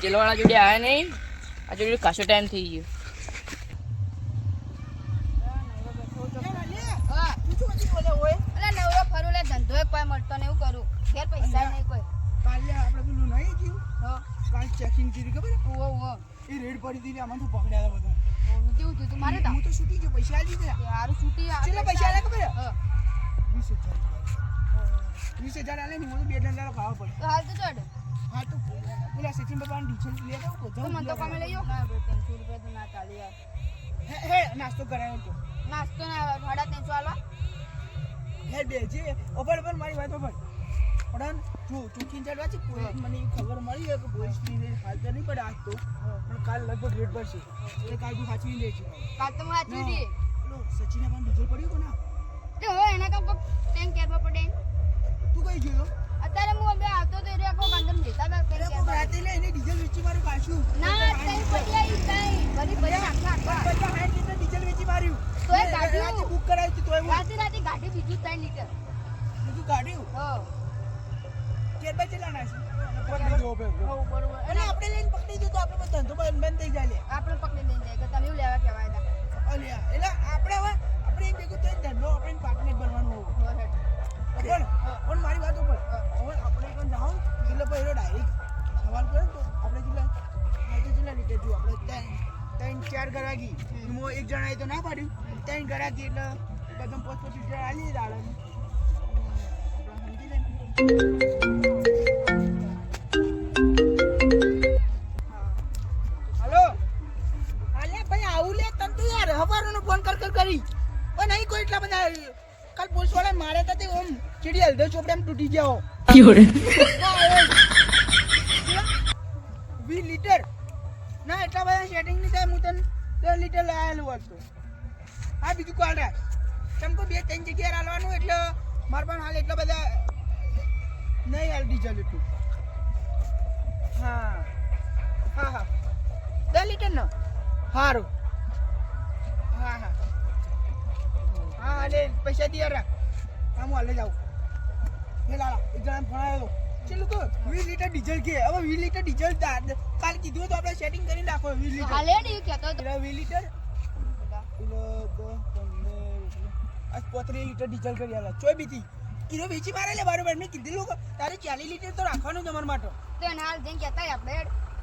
Diesel વાળા જોડે આવ્યા નહીં આ જોડે ખાસો ટાઈમ થઈ ગયો નવરો ફરું ધંધો કોઈ મળતો ને એવું કરું. ઘેર પૈસા નહીં કોઈ. કાલે આપણે પેલું નહીં થયું હો, કાલ ચેકિંગ કર્યું ખબર ઉવ્વ, ઓ એ રેડ પડી હતી ને આમાં તું પકડ્યા હતા બધા હું કેવું થયું તું? મારે તા. હું તો છૂટી ગયો પૈસા આવી ગયા હારું છૂટી ચલો પૈસા આલ્યા ખબર. વીસ હજાર રૂપિયા. વીસ હજાર આલે ને હું તો બે ડંડા ખાવા પડે તો હાલ તો ચડ. હા તો સચિન બાબા ડીઝલ લે જાવ તો મને તો કામે લઈ જાઓ. ના, ભાઈ, ત્રણસો રૂપિયા તો ના ચાલે યાર. હે હે નાસ્તો કરાયો તો. નાસ્તો ના સાડા ત્રણસો આલવા? હે બે જે ઓપર ઓપર મારી વાત ઓપર પણ જો ચૂકીને ચડવા છે? મને ખબર મળી છે કે પોલીસની નહીં પડે આજ તો. પણ કાલ લગભગ રેડ પડશે એટલે કાલ તું સાચવી લે છે કાલ તો વાંચ્યું હતી. સચિને પણ ડીઝલ પડ્યું કે ના? તે હવે એના કામ ટેન્ક કેરમાં પડે. તું કઈ જોયો? અત્યારે હું અમે આવતો તો એ કોક અંદર બેઠા હતા ટેન્ક અરે રાતે લે એને ડીઝલ વેચી મારું પાછું. ના, ટેન્ક પડી આવી કાંઈ. ભરી ભરી આખા આખા. પચાસ સાઠ લીટર ડીઝલ વેચી માર્યું. તો એ ગાડી રાતે બુક કરાવી હતી તો એ રાતે રાતે ગાડી બીજું 3 લીટર. બીજું કાઢ્યું હો. ચાર બાય ચલા ના પકડી દો બે હો, બરોબર. અને આપણે લઈને પકડી દીધું તો આપણે ધંધો બંધ થઈ જાય આપણે પકડી લઈને જાય તમે એવું લેવા કહેવાય અલ્યા એટલે આપણે હવે આપણે ભેગું થઈને ધંધો આપણે પાર્ટનર બનવાનું હોય પણ પણ મારી વાત ઉપર હવે જાઓ એટલે પછી એનો ડાયરેક્ટ સવાલ કરે તો આપણે કેટલા તો કેટલા લીટર જો આપણે ત્રણ ત્રણ ચાર ગરાગી. એમાં એક જણાએ તો ના પાડ્યું. ત્રણ ગરાગી એટલે બધા પોત પોત લીટર આલી આવું યાર હવારનો ફોન કર કર કરી. પણ નહીં કોઈ એટલા બધા કાલ પોલીસવાળા મારે તો ઓમ ચીડી હલદો ચોપડે એમ તૂટી જાઓ વી લીટર. ના એટલા બધા સેટિંગ નહીં થાય હું તને દસ લીટર લાયેલું હતું હા બીજું કોલ રાખ? તમે કોઈ બે ત્રણ જગ્યાએ હાલવાનું એટલે મારે પણ હાલ એટલા બધા નહીં હાલ ડીઝલ એટલું હા. હા હા. દસ લીટર ન. સારું હા હા હા અને પૈસા દિયા રાખ આમ હાલે જાઉં હે લાલા એક જણા ફોન આવ્યો ચેલું તો વીસ લીટર ડીઝલ કે. હવે વીસ લીટર ડીઝલ કાલે કીધું તો આપણે સેટિંગ કરી નાખો વીસ લીટર. હાલે કહેતો વીસ લીટર. આજ પોત્રીસ લીટર ડીઝલ કરી આલા. ચોય બીજી. કિલો વેચી મારે લે બરોબર. મેં કીધેલું તારે ચાલીસ લીટર તો રાખવાનું તમારા માટે. તો હાલ જઈને કહેતા આપણે.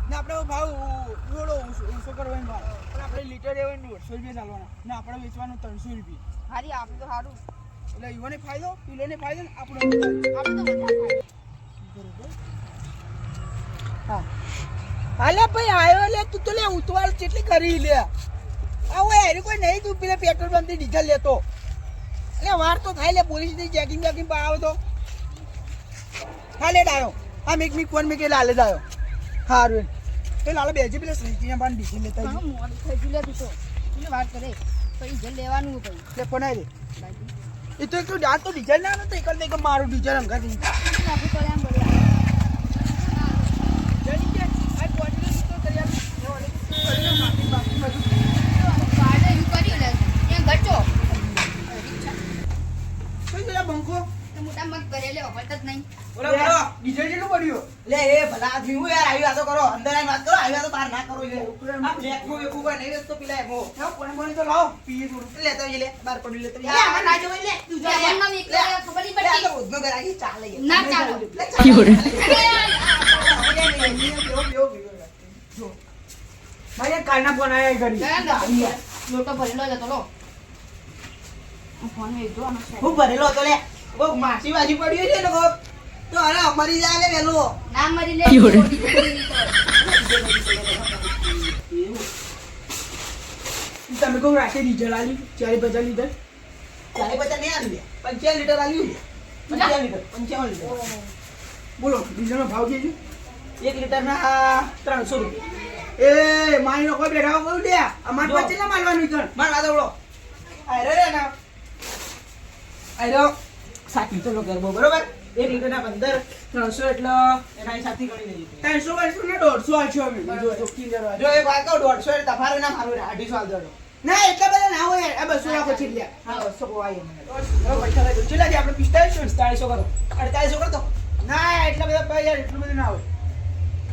ને આપણે ભાવ જોડો ઓછો કરવાનો ભાવ. પણ આપણે લીટર એવો દોઢસો રૂપિયા ચાલવાના. ને આપણે વેચવાનું ત્રણસો રૂપિયા. હારી આપણે તો સારું એટલે યુવાને ફાયદો? પીલોને ફાયદો ને આપણો? આપણે તો બધા ખાય બરોબર હા. હાલે ભાઈ આવ્યો લે તું તો લે ઉતવાળ કેટલી કરી લે. આવો યાર કોઈ નહીં તું પેલા પેટ્રોલ પંપથી ડીઝલ લેતો. એટલે વાર તો થાય લે પોલીસની ચેકિંગ ચેકિંગ આવે તો. હા લે ડાયો. હા મેક મી કોણ મેં કે લાલે ડાયો. હારું તો લાલે બેજી પેલા શ્રીજીના પણ ડીઝલ લેતા હા, મોડું થઈ લે તું. એટલે વાત કરે. પછી જે લેવાનું હોય એટલે લે પણ દે એ તો તો આ તો ડીઝલ ના નતો એક જ મારું ડીઝલ અંગા દી આપણે તો એમ બોલ્યા. જલ્દી કે આ બોડી તો કરી આપી બાકી બાકી બધું પાડે એવું કર્યું લે ત્યાં ગચો કઈ ગયેલા બંકો તો મોટા મગ કરે લે વખત જ નહીં બોલો બોલો ડીઝલ કેટલું પડ્યું લે એ ભલા આદમી હું યાર આવી વાતો કરો અંદર આવીને વાત કરો આવી વાતો બહાર ના કરો લે આ બ્લેકમાં વેકું કોઈ નહીં વેચતો પેલા એમો હા પણ મને તો લાવો પીએ થોડું લેતો જઈએ લે બહાર પડી લેતો લે આમાં ના જવાય લે તું જા લે. એમનામ એકલા લે. ખબર નહીં લે, આ પડતી. તો ઉધનો કરાવી ચાલે યાર. ના ચાલે. લે, ચાલે. ભાઈ કાલના ફોન આયા ઘડી. લોટો ભરેલો જ હતો લો. ફોન હું ભરેલો હતો લે. કોક માસી બાજી પડ્યું છે ને કોક. તો અરે અમારી જાય લે વેલો. ના મરી લે છોડી દે. તમે કહું રાતે ડીઝલ આલી ચારે પચાસ લીટર ચાલે પચાસ નહીં આલી પંચાવન લીટર આવ્યું પંચાવન લીટર પંચાવન લીટર. બોલો ડીઝલનો ભાવ કેજો એક લીટરના ત્રણસો રૂપિયા. એ મારી કોઈ બેઠા કહું દે અમાર. પાસે ના માલવાનું કણ માર બોલો અરે રે ના અરે સાત લીટરનો ગરબો બરોબર? એક લીટરના પંદર ત્રણસો એટલે એના હિસાબથી ગણી લઈએ ત્રણસો વર્ષો ને દોઢસો આલશો અમે. જો એ ભાગ દોઢસો એટલે તમારે ના મારું અઢીસો આવજો ના એટલા બધા ના હોય. યાર. આ બસો રાખો છે હા. બસો કોવાય પૈસા લઈ દો આપણે પિસ્તાળીસો પિસ્તાળીસો કરો. અડતાલીસો કરતો ના એટલા બધા યાર એટલું બધું ના હોય.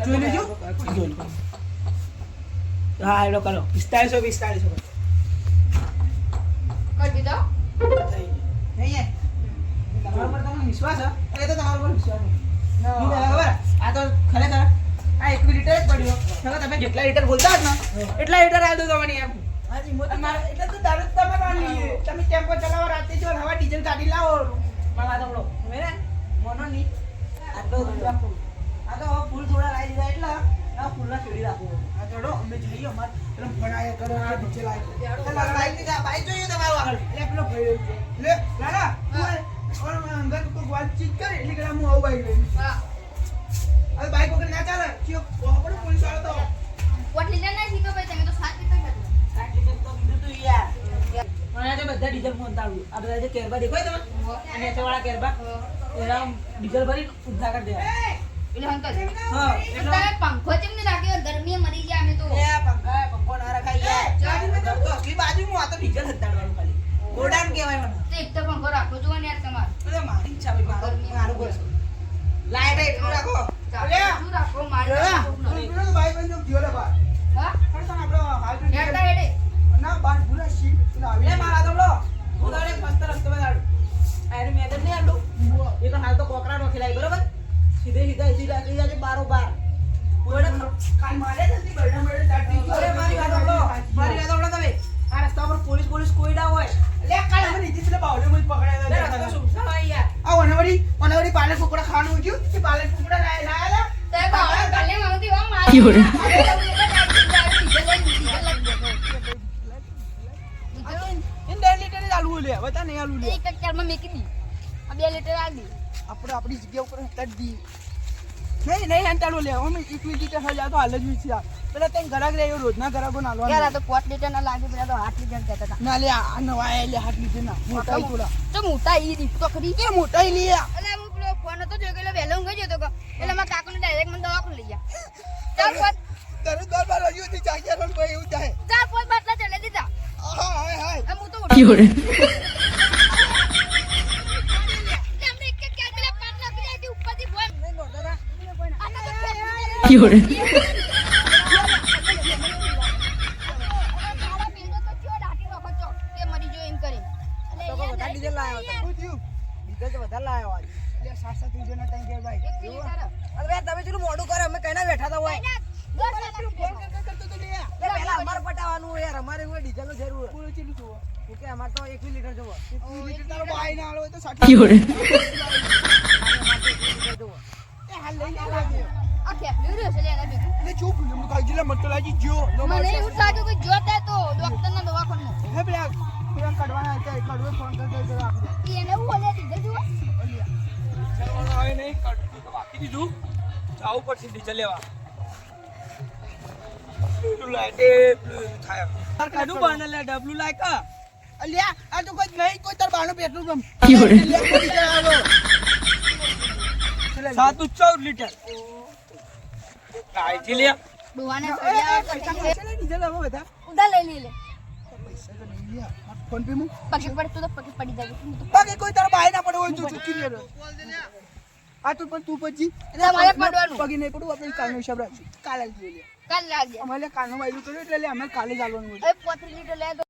જોઈ લેજો. હા એનો કરો. પિસ્તાળીસો પિસ્તાળીસો કરી. દીધો? નહીં તમારા પર તમને વિશ્વાસ છે એ તો તમારા પર વિશ્વાસ છે ખબર? આ તો ખરેખર આ એક લીટર જ પડ્યો. તમે જેટલા લીટર બોલતા જ ને એટલા લીટર આ દો તમને એમ. તમારે- એટલે તો દારૂ જ તમારે આ લઈએ. તમે ટેમ્પો ચલાવો રાતે જો હવા ડીઝલ કાઢી લાવો. મારા ને મોનો આટલો દૂધ આ તો ફૂલ થોડા લાવી દીધા એટલે. ડીઝલ ફોન તાળું આ બધા જે કેરબા દેખાય તમે અને વાળા કેરબા એના ડીઝલ ભરી ઉદ્ધા કરી દેવા. એટલે અંકલ. હા તમે પંખો કેમ નહીં ગરમીએ મરી ગયા અમે તો. એ પંખા પંખો ના રખાય યાર. તો અસલી બાજુમાં આ તો ડીઝલ હતાડવાનું ખાલી. કહેવાય મને. તો એક તો પંખો રાખો જુઓ ને યાર તમારે. એટલે મારી ઈચ્છા ભાઈ મારું મારું લાઈટ એટલું રાખો. રાખો મારે પાલક કુકડા ખાવાનું ઉઠ્યું. કે પાલક કુકડા લાય લાયા તે બાવળે કાલે માંગતી હો મારે ઇન ડે લીટર આલુ લે. બતા નહીં આલુ લે. એક જ ચારમાં મેકી દી. આ બે લીટર આલ દી. આપણે આપણી જગ્યા ઉપર દઈએ નહીં નહીં હંટાડો લે. એકવીસ લીટર જાય તો હાલ જ વીસી પેલા ત્યાં ગરાક રે રોજના ગરાકો યાર નાલવા આ તો પોટ લીટર ના લાગે પેલા તો આઠ લીટર કહેતા હતા. ના લે આ નવા આયા લે હાથ લીધે ના મોટા તો મોટા ઈ દીપ તો ખરી. એ મોટા ઈ લે એટલે હું પેલો ફોન હતો જોયો એટલે વહેલો ઊંઘી જતો હતો એટલે મારા કાકુને ડાયરેક્ટ મને દવાખાને લઈ ગયા. ચાર પાંચ તારે દોર બાર હજુ હતી જાગ્યા રન ભાઈ એવું થાય ચાર પાંચ બાટલા ચડે દીધા. હા હાય હાય. એમ હું તો ઉઠી. એટલે જવું પડશે ડીઝલ લેવા. કનું બને લે ડબલું લાઈક અલ્યા આ તો કોઈ નહીં કોઈ તાર બાનો પેટ્રોલ પંપ સાતું ચૌદ લીટર કાઢી લે ડોહાને ડીઝલ હવે બધા ઉધા લઈ લે લે પૈસા તો નહીં લ્યા ફોન પે માં પગે પડતું તો પગે પડી જાય તું કોઈ તારો બાય ના પડે હોય તો ચૂકી લે આ તું પણ તું પછી. તમારે પડવાનું. પગી નહીં પડવું આપણે કાલનો હિસાબ રાખશું. કાલે જ જોઈએ. કાલ લાગે. અમારે કાલનો વાયદો કર્યો એટલે અમે કાલે જ આવવાનું હોય. પોત્રી લીટર લે તો